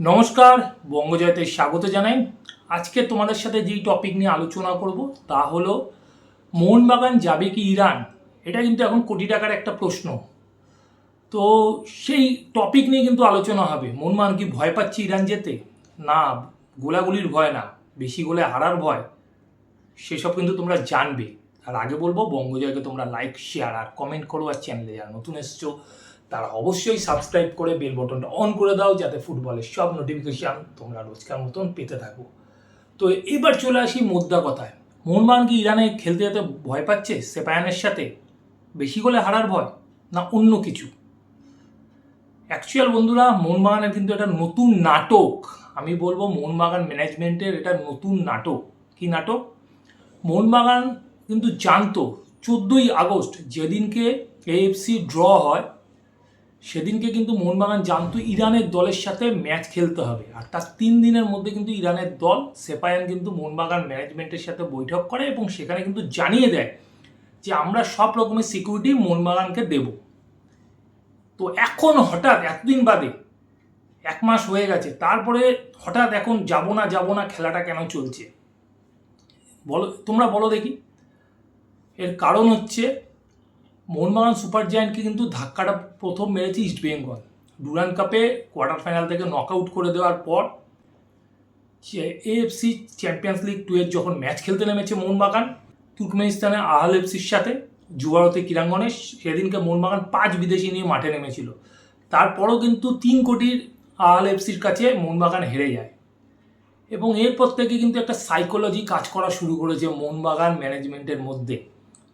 নমস্কার, বঙ্গজয়তে স্বাগত জানাই। আজকে তোমাদের সাথে যেই টপিক নিয়ে আলোচনা করব, তা হলো, মোহনবাগান যাবে কি ইরান? এটা কিন্তু এখন কোটি টাকার একটা প্রশ্ন। তো সেই টপিক নিয়ে কিন্তু আলোচনা হবে। মোহনবাগান কি ভয় পাচ্ছে ইরান যেতে? না, গোলাগুলির ভয় না, বেশি গোলে হারার ভয়। সেসব কিন্তু তোমরা জানবে। আর আগে বলব, বঙ্গজয়কে তোমরা লাইক শেয়ার আর কমেন্ট করো আর চ্যানেলে যারা নতুন এসছো তারা অবশ্যই সাবস্ক্রাইব করে বেল বটনটা অন করে দাও যাতে ফুটবলের সব নোটিফিকেশান তোমরা রোজকার মতন পেতে থাকো। তো এবার চলে আসি মোদ্দা কথায়। মোহনবাগান কি ইরানে খেলতে যেতে ভয় পাচ্ছে? সেপায়ানের সাথে? বেশি গোলে হারার ভয়? না অন্য কিছু? অ্যাকচুয়াল বন্ধুরা মোহনবাগানের কিন্তু এটা নতুন নাটক। আমি বলব মোহনবাগান ম্যানেজমেন্টের এটা নতুন নাটক। কি নাটক? মোহনবাগান কিন্তু জানতো, চোদ্দোই আগস্ট যেদিনকে এএফসি ড্র হয় সেদিনকে কিন্তু মোহনবাগান জানতো ইরানের দলের সাথে ম্যাচ খেলতে হবে। আর তার তিন দিনের মধ্যে কিন্তু ইরানের দল সেপায়ান কিন্তু মোহনবাগান ম্যানেজমেন্টের সাথে বৈঠক করে এবং সেখানে কিন্তু জানিয়ে দেয় যে আমরা সব রকমের সিকিউরিটি মোহনবাগানকে দেব। তো এখন হঠাৎ এতদিন বাদে এক মাস হয়ে গেছে, তারপরে হঠাৎ এখন যাব না যাব না খেলাটা কেন চলছে? বলো, তোমরা বলো দেখি। এর কারণ হচ্ছে মোহনবাগান সুপার জায়ান্টকে কিন্তু ধাক্কাটা প্রথম মেরেছে ইস্ট বেঙ্গল। ডুরান কাপে কোয়ার্টার ফাইনাল থেকে নক আউট করে দেওয়ার পর এএফসি চ্যাম্পিয়ন্স লিগ টু এর যখন ম্যাচ খেলতে নেমেছে মোহনবাগান তুর্কমেনিস্তানে আহল এফসির সাথে, জুয়ারতে ক্রীড়াঙ্গনে সেদিনকে মোহনবাগান পাঁচ বিদেশি নিয়ে মাঠে নেমেছিল। তারপরও কিন্তু তিন কোটির আহল এফসির কাছে মোহনবাগান হেরে যায়। এবং এরপর থেকে কিন্তু একটা সাইকোলজি কাজ করা শুরু করেছে মোহনবাগান ম্যানেজমেন্টের মধ্যে।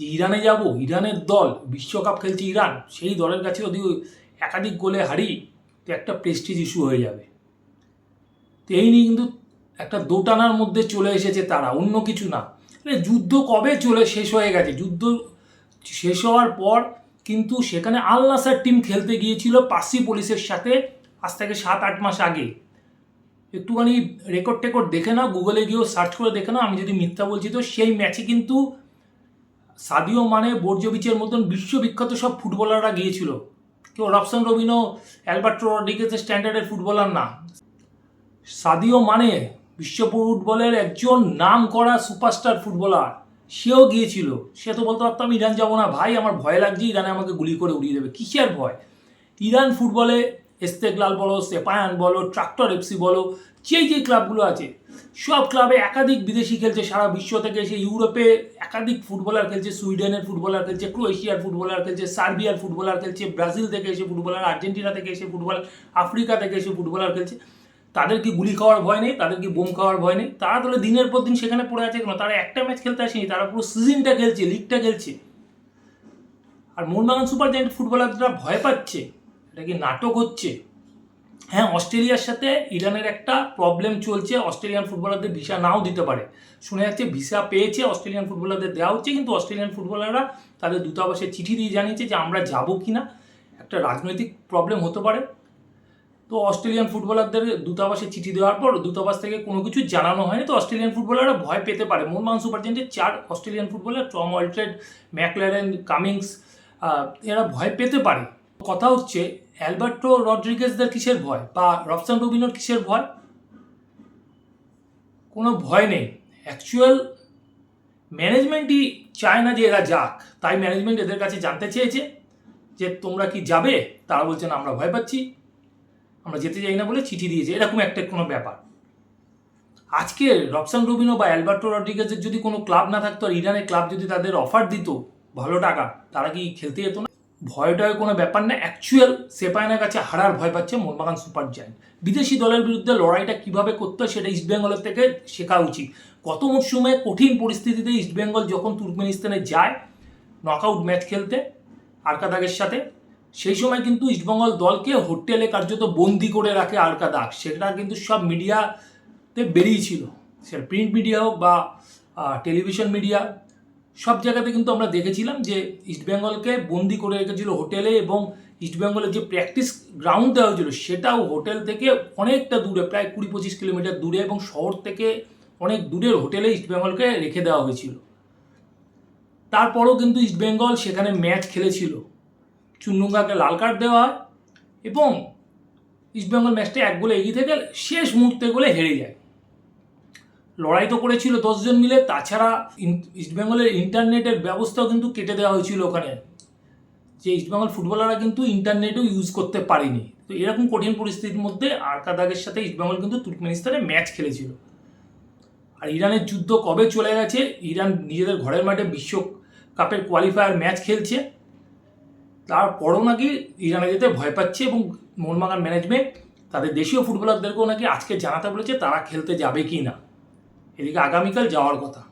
যে ইরানে যাব, ইরানের দল, বিশ্বকাপ খেলছে ইরান, সেই দলের কাছে যদি একাধিক গোলে হারি, তো একটা প্রেস্টিজ ইস্যু হয়ে যাবে। তো এই নিয়ে কিন্তু একটা দোটানার মধ্যে চলে এসেছে তারা, অন্য কিছু না। যুদ্ধ কবে চলে, শেষ হয়ে গেছে। যুদ্ধ শেষ হওয়ার পর কিন্তু সেখানে আল নাসার টিম খেলতে গিয়েছিল পার্সি পুলিশের সাথে, আজ থেকে সাত, আট মাস আগে। একটুখানি রেকর্ড টেকর্ড দেখে নাও গুগলে গিয়েও সার্চ করে দেখে না আমি যদি মিথ্যা বলছি তো সেই ম্যাচে কিন্তু সাদিও মানে বোর্জোবিচের মতন বিশ্ববিখ্যাত সব ফুটবলাররা গিয়েছিল। কেউ রবসন রবিনো অ্যালবার্টো রড্রিগেসের স্ট্যান্ডার্ডের ফুটবলার না। সাদিও মানে বিশ্ব ফুটবলের একজন নাম করা সুপারস্টার ফুটবলার। সেও গিয়েছিল। সে তো বলতে পারতাম ইরান যাব না ভাই, আমার ভয় লাগছে, ইরানে আমাকে গুলি করে উড়িয়ে দেবে। কিসের ভয়? ইরান ফুটবলে এস্তেকলাল বলো সেপায়ান বলো ট্রাক্টর এফসি বলো, যেই যে ক্লাবগুলো আছে, সব ক্লাবে একাধিক বিদেশি খেলছে সারা বিশ্ব থেকে এসে ইউরোপে একাধিক ফুটবলার খেলছে, সুইডেনের ফুটবলার খেলছে, ক্রোয়েশিয়ার ফুটবলার খেলছে, সার্বিয়ার ফুটবলার খেলছে, ব্রাজিল থেকে এসে ফুটবলার আর্জেন্টিনা থেকে এসে ফুটবলার আফ্রিকা থেকে এসে ফুটবলার খেলছে। তাদের কি গুলি খাওয়ার ভয় নেই? তাদের কি বোম খাওয়ার ভয় নেই? তারা তাহলে দিনের পর দিন সেখানে পড়ে আছে কেন? তারা একটা ম্যাচ খেলতে আসেনি, তারা পুরো সিজনটা খেলছে লিগটা খেলছে। আর মোহনবাগান সুপার জায়েন্ট ফুটবলাররা ভয় পাচ্ছে। এটা কি নাটক হচ্ছে? হ্যাঁ অস্ট্রেলিয়ার সাথে ইরানের একটা প্রবলেম চলছে, অস্ট্রেলিয়ান ফুটবলারদের ভিসা নাও দিতে পারে। শোনা যাচ্ছে ভিসা পেয়েছে, অস্ট্রেলিয়ান ফুটবলারদের দেওয়া হচ্ছে, কিন্তু অস্ট্রেলিয়ান ফুটবলাররা তাদের দূতাবাসে চিঠি দিয়ে জানিয়েছে যে আমরা যাব কি না একটা রাজনৈতিক প্রবলেম হতে পারে। তো অস্ট্রেলিয়ান ফুটবলারদের দূতাবাসে চিঠি দেওয়ার পর দূতাবাস থেকে কোনো কিছু জানানো হয়নি, তো অস্ট্রেলিয়ান ফুটবলাররা ভয় পেতে পারে। মোহনবাগান সুপার জায়েন্টের চার Australian footballer, Tom Aldred, McLaren, Cummings এরা ভয় পেতে পারে। কথা হচ্ছে, অ্যালবার্টো রড্রিগেজদের কিসের ভয় বা রবসান রুবিনোর কিসের ভয়? কোনো ভয় নেই। অ্যাকচুয়াল ম্যানেজমেন্টই চায় না যে এরা যাক। তাই ম্যানেজমেন্ট এদের কাছে জানতে চেয়েছে যে তোমরা কি যাবে? তারা বলছে, না, আমরা ভয় পাচ্ছি। আমরা যেতে চাই না বলে চিঠি দিয়েছে। এরকম একটা কোনো ব্যাপার। আজকে রবসান রুবিনো বা অ্যালবার্টো রড্রিগেজের যদি কোনো ক্লাব না থাকতো আর ইরানের ক্লাব যদি তাদের অফার দিত ভালো টাকা, তারা কি খেলতে যেত না? ভয় টয় কোনো ব্যাপার না অ্যাকচুয়াল সেপায়নের কাছে হারার ভয় পাচ্ছে মোহনবাগান সুপার জায়েন্ট। বিদেশি দলের বিরুদ্ধে লড়াইটা কীভাবে করতে হয় সেটা ইস্টবেঙ্গলের থেকে শেখা উচিত। কত মরশুমে কঠিন পরিস্থিতিতে ইস্টবেঙ্গল যখন তুর্কমেনিস্তানে যায় নকআউট ম্যাচ খেলতে, আরকাদাগের সাথে, সেই সময় কিন্তু ইস্টবেঙ্গল দলকে হোটেলে কার্যত বন্দি করে রাখে আরকাদাগ। সেটা কিন্তু সব মিডিয়াতে বেরিয়েছিল। সেটা প্রিন্ট মিডিয়া হোক বা টেলিভিশন মিডিয়া সব জায়গাতে কিন্তু আমরা দেখেছিলাম যে ইস্টবেঙ্গলকে বন্দি করে রেখেছিল হোটেলে এবং ইস্টবেঙ্গলের যে প্র্যাকটিস গ্রাউন্ড দেওয়া হয়েছিল, সেটাও হোটেল থেকে অনেকটা দূরে, প্রায় কুড়ি পঁচিশ কিলোমিটার দূরে এবং শহর থেকে অনেক দূরের হোটেলে ইস্টবেঙ্গলকে রেখে দেওয়া হয়েছিল। তারপরও কিন্তু ইস্টবেঙ্গল সেখানে ম্যাচ খেলেছিল। চুন্নুঙ্গাকে লাল কার্ড দেওয়া হয় এবং ইস্টবেঙ্গল ম্যাচটা এক গোলে এগিয়ে থেকে শেষ মুহূর্তে গোলে হেরে যায়। লড়াই তো করেছিল দশজন মিলে, তাছাড়া ইস্টবেঙ্গলের ইন্টারনেটের ব্যবস্থাও কিন্তু কেটে দেওয়া হয়েছিল ওখানে। যে ইস্টবেঙ্গল ফুটবলাররা কিন্তু ইন্টারনেটও ইউজ করতে পারেনি। তো এরকম কঠিন পরিস্থিতির মধ্যে আরকাদাগের সাথে ইস্টবেঙ্গল কিন্তু তুর্কমেনিস্তানে ম্যাচ খেলেছিল। আর ইরানের যুদ্ধ কবে চলে গেছে, ইরান নিজেদের ঘরের মাঠে বিশ্বকাপের কোয়ালিফায়ার ম্যাচ খেলছে। তারপরও নাকি ইরানে যেতে ভয় পাচ্ছে এবং মোহনবাগান ম্যানেজমেন্ট তাদের দেশীয় ফুটবলারদেরকেও নাকি আজকে জানাতে বলেছে তারা খেলতে যাবে কি না এদিকে আগামীকাল যাওয়ার কথা।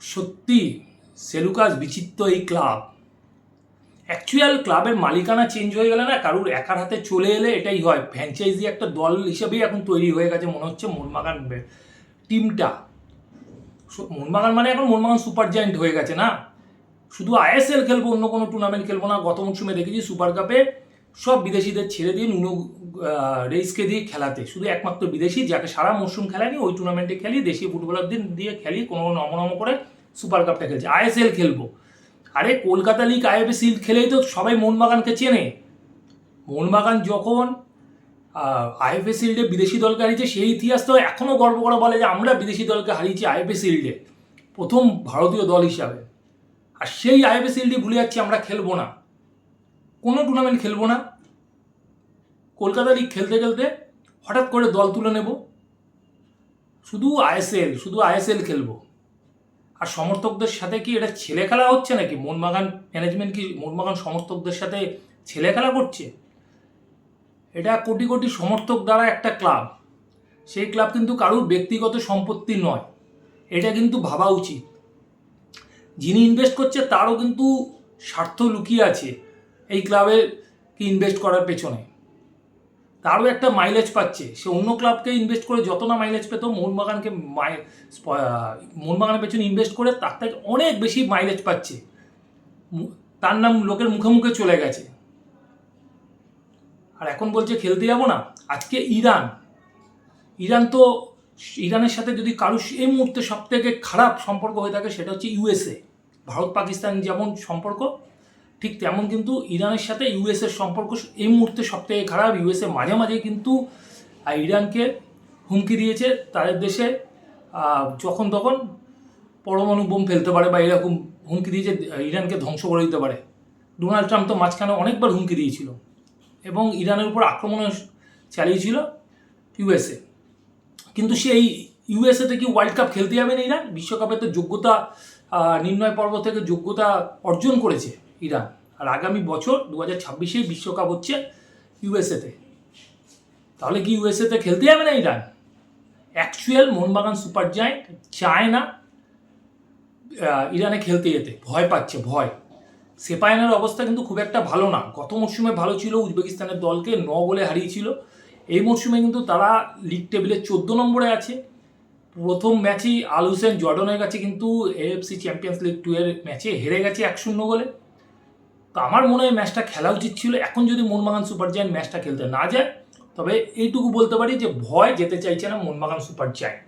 সত্যি, সেলুকাস বিচিত্র এই ক্লাব। অ্যাকচুয়াল ক্লাবের মালিকানা চেঞ্জ হয়ে গেলে না কারুর একার হাতে চলে এলে এটাই হয়। ফ্র্যাঞ্চাইজি একটা দল হিসেবেই এখন তৈরি হয়ে গেছে, মনে হচ্ছে মোহনবাগান টিমটা মোহনবাগান মানে এখন মোহনবাগান সুপার জায়েন্ট হয়ে গেছে না? শুধু আইএসএল খেলব, অন্য কোনো টুর্নামেন্ট খেলব না। গত মরশুমে দেখেছি সুপার কাপে সব বিদেশিদের ছেড়ে দিয়ে নুনো রেইসকে দিয়ে খেলাতে। শুধু একমাত্র বিদেশি, যাকে সারা মরশুম খেলানি ওই টুর্নামেন্টে খেলি দেশীয় ফুটবলারদের দিয়ে খেলি কোনো নম নম করে সুপার কাপটা খেলছে। আইএসএল খেলব। আরে, কলকাতা লিগ আইএফএ সিল্ড খেলেই তো সবাই মোহনবাগানকে চেনে। মোহনবাগান যখন আইএফএ শিল্ডে বিদেশি দলকে হারিয়েছে, সেই ইতিহাস তো এখনও গর্ব করে বলে যে আমরা বিদেশি দলকে হারিয়েছি আইএফএ শিল্ডে প্রথম ভারতীয় দল হিসাবে। আর সেই আইএফএ শিল্ডই ভুলে যাচ্ছি, আমরা খেলব না। কোনো টুর্নামেন্ট খেলব না। কলকাতা লিগ খেলতে খেলতে হঠাৎ করে দল তুলে নেব। শুধু আইএসএল শুধু আইএসএল খেলব। আর সমর্থকদের সাথে কি এটা ছেলে খেলা হচ্ছে নাকি? মোহনবাগান ম্যানেজমেন্ট কি মোহনবাগান সমর্থকদের সাথে ছেলে খেলা করছে? এটা কোটি কোটি সমর্থক দ্বারা একটা ক্লাব সেই ক্লাব কিন্তু কারুর ব্যক্তিগত সম্পত্তি নয়। এটা কিন্তু ভাবা উচিত। যিনি ইনভেস্ট করছে তারও কিন্তু স্বার্থ লুকিয়ে আছে এই ক্লাবে কি ইনভেস্ট করার পেছনে। তারও একটা মাইলেজ পাচ্ছে। সে অন্য ক্লাবকে ইনভেস্ট করে যত না মাইলেজ পেত, মোহনবাগানকে মোহনবাগানের পেছনে ইনভেস্ট করে তার থেকে অনেক বেশি মাইলেজ পাচ্ছে। তার নাম লোকের মুখে মুখে চলে গেছে। আর এখন বলছে খেলতে যাব না। আজকে ইরান। ইরান তো ইরানের সাথে যদি কারুর এই মুহূর্তে সব থেকে খারাপ সম্পর্ক হয়ে থাকে সেটা হচ্ছে ইউএসএ। ভারত পাকিস্তান যেমন সম্পর্ক ঠিক তেমন কিন্তু ইরানের সাথে ইউএসএর সম্পর্ক এই মুহূর্তে সব থেকে খারাপ ইউএসএ মাঝে মাঝে কিন্তু ইরানকে হুমকি দিয়েছে তাদের দেশে। যখন তখন পরমাণু বোম ফেলতে পারে বা এরকম হুমকি দিয়েছে ইরানকে ধ্বংস করে দিতে পারে। ডোনাল্ড ট্রাম্প তো মাঝখানে অনেকবার হুমকি দিয়েছিল এবং ইরানের উপর আক্রমণ চালিয়েছিল ইউএসএ কিন্তু সেই ইউএসএতে কি ওয়ার্ল্ড কাপ খেলতে যাবে না ইরান? বিশ্বকাপে তো যোগ্যতা নির্ণয় পর্ব থেকে যোগ্যতা অর্জন করেছে। ইরান। আর আগামী বছর দু হাজার ছাব্বিশে বিশ্বকাপ হচ্ছে ইউএসএতে। তাহলে কি ইউএসএতে খেলতে যাবে না Iran? Actual Mohun Bagan super giant চায় না ইরানে খেলতে যেতে। ভয় পাচ্ছে, ভয়। সেপায়নের অবস্থা কিন্তু খুব একটা ভালো না। গত মরশুমে ভালো ছিল, উজবেকিস্তানের দলকে ন গোলে হারিয়েছিল। এই মরশুমে কিন্তু তারা লিগ টেবিলে চোদ্দ নম্বরে আছে। প্রথম ম্যাচেই আল হুসেন জর্ডনের কাছে কিন্তু এএফসি চ্যাম্পিয়ন্স লিগ টু এর ম্যাচে হেরে গেছে এক শূন্য গোলে। তো আমার মনে হয় ম্যাচটা খেলা উচিত ছিল। এখন যদি মোহনবাগান সুপার জায়েন্ট ম্যাচটা খেলতে না যায়, তবে এইটুকু বলতে পারি যে ভয় যেতে চাইছে না মোহনবাগান সুপার জায়েন্ট।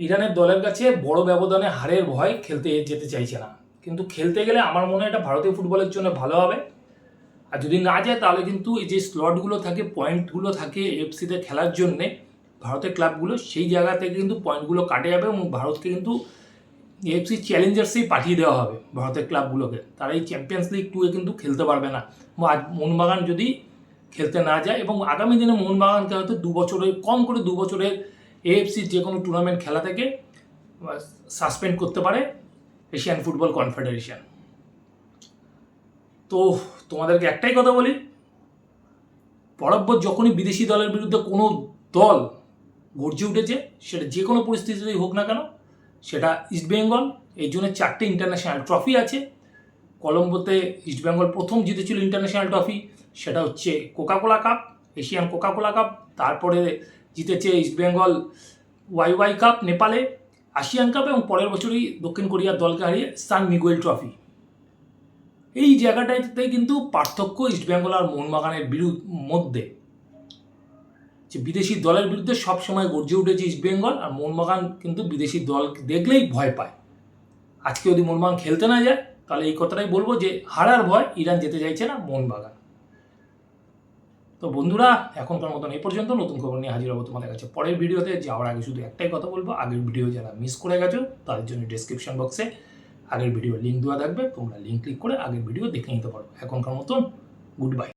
ইরানের দলের কাছে বড় ব্যবধানে হারের ভয় খেলতে যেতে চাইছে না। কিন্তু খেলতে গেলে আমার মনে হয় এটা ভারতীয় ফুটবলের জন্য ভালো হবে। আর যদি না যায়, তাহলে কিন্তু এই যে স্লটগুলো থাকে পয়েন্টগুলো থাকে এফসিতে খেলার জন্যে, ভারতের ক্লাবগুলো সেই জায়গা থেকে কিন্তু পয়েন্টগুলো কাটে যাবে এবং ভারতকে কিন্তু এফসি চ্যালেঞ্জার্সেই পাঠিয়ে দেওয়া হবে ভারতের ক্লাবগুলোকে তারা এই চ্যাম্পিয়ন্স লিগ টুয়ে কিন্তু খেলতে পারবে না। মোহনবাগান যদি খেলতে না যায় এবং আগামী দিনে মোহনবাগানকে হয়তো দু বছরের, কম করে দু বছরের এএফসি যে কোনো টুর্নামেন্ট খেলা থেকে সাসপেন্ড করতে পারে এশিয়ান ফুটবল কনফেডারেশন তো তোমাদেরকে একটাই কথা বলি বরাবর যখনই বিদেশি দলের বিরুদ্ধে কোনো দল গর্জে উঠেছে, সেটা যে কোনো পরিস্থিতিতেই হোক না কেন সেটা ইস্টবেঙ্গল এই জন্য চারটে ইন্টারন্যাশনাল ট্রফি আছে। কলম্বোতে ইস্টবেঙ্গল প্রথম জিতেছিল ইন্টারন্যাশনাল ট্রফি সেটা হচ্ছে Coca Cola cup Asian Coca Cola cup তারপরে জিতেছে ইস্টবেঙ্গল ওয়াই ওয়াই কাপ নেপালে আসিয়ান কাপ এবং পরের বছরই দক্ষিণ কোরিয়ার দলকে হারিয়ে সান মিগুয়েল ট্রফি এই জায়গাটাতে কিন্তু পার্থক্য ইস্টবেঙ্গল আর মোহনবাগানের বিরুদ্ধ মধ্যে। যে বিদেশি দলের বিরুদ্ধে সবসময় গর্জে উঠেছে ইস্টবেঙ্গল আর মোহনবাগান কিন্তু বিদেশি দল দেখলেই ভয় পায়। আজকে যদি মোহনবাগান খেলতে না যায়, তাহলে এই কথাটাই বলব যে হারার ভয় ইরান যেতে চাইছে না মোহনবাগান। তো বন্ধুরা, এখনকার মতন এই পর্যন্ত। নতুন খবর নিয়ে হাজির হব তোমাদের কাছে পরের ভিডিওতে। যাওয়ার আগে শুধু একটাই কথা বলব, আগের ভিডিও যারা মিস করে গেছো, তাদের জন্য ডিসক্রিপশন বক্সে আগের ভিডিও লিঙ্ক দেওয়া থাকবে। তোমরা লিঙ্ক ক্লিক করে আগের ভিডিও দেখে নিতে পারো। এখনকার মতন গুড বাই